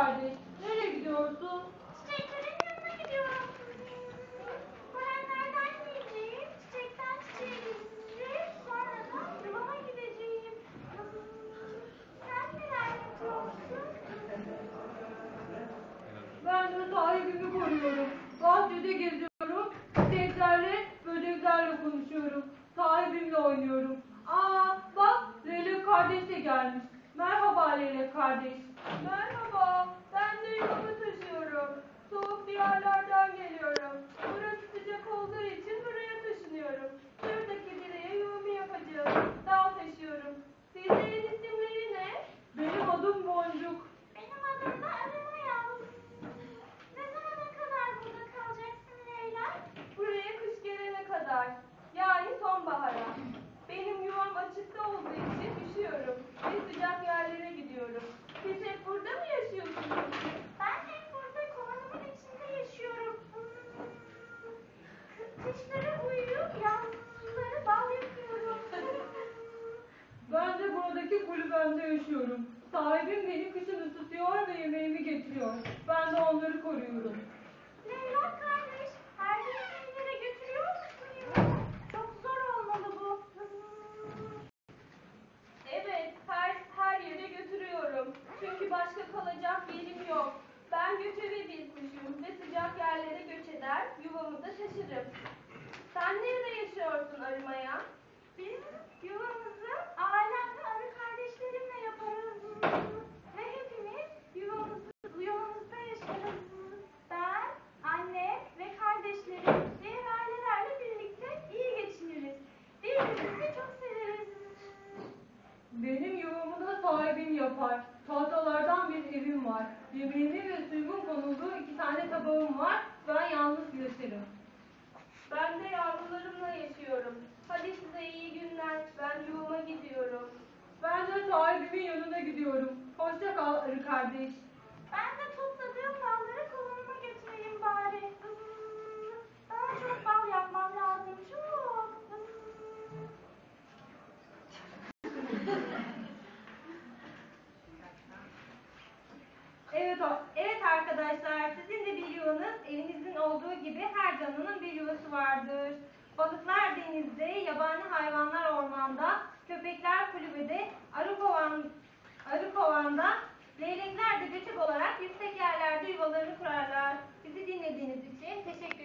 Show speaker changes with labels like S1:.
S1: kardeş. Nereye gidiyorsun?
S2: Çiçeklerin yanına gidiyorum. Polenlerden yiyeceğim. Çiçekten çiçeğe gezeceğim. Sonra da yuvama gideceğim. Sen neler yapıyorsun?
S1: Ben de sahibimi koruyorum. Bahçede geziyorum. Çiçeklerle, böceklerle konuşuyorum. Sahibimle oynuyorum. Aa bak Leylek kardeş de gelmiş. Merhaba Leylek kardeş.
S3: Merhaba. Ben de yuvamı taşıyorum.
S2: Kışları uyuyup yazları bal yapıyorum.
S1: Ben de buradaki kulübemde yaşıyorum. Sahibim beni kışın ısıtıyor ve yemeğimi getiriyor. Ben de onları koruyorum.
S2: Leyla kardeş, her gün yere götürüyor musun yemeği? Çok zor olmalı bu.
S3: Evet, her, her yere götürüyorum. Çünkü başka kalacak yerim yok. Ben göçebe bir kuşum ve sıcak yerlere göç eder, yuvamı da taşırım.
S1: Yapar. Tahtalardan bir evim var. Yemeğimin ve suyumun konulduğu iki tane tabağım var. Ben yalnız yaşarım.
S3: Ben de yavrularımla yaşıyorum. Hadi size iyi günler. Ben yuvama gidiyorum.
S1: Ben de sahibimin yanına gidiyorum. Hoşça kal arı kardeş. Evet, evet arkadaşlar sizin de biliyorsunuz evimizin olduğu gibi her canlının bir yuvası vardır. Balıklar denizde, yabani hayvanlar ormanda, köpekler kulübede, arı, kovan, arı kovanda, leylekler de göçük olarak yüksek yerlerde yuvalarını kurarlar. Bizi dinlediğiniz için teşekkür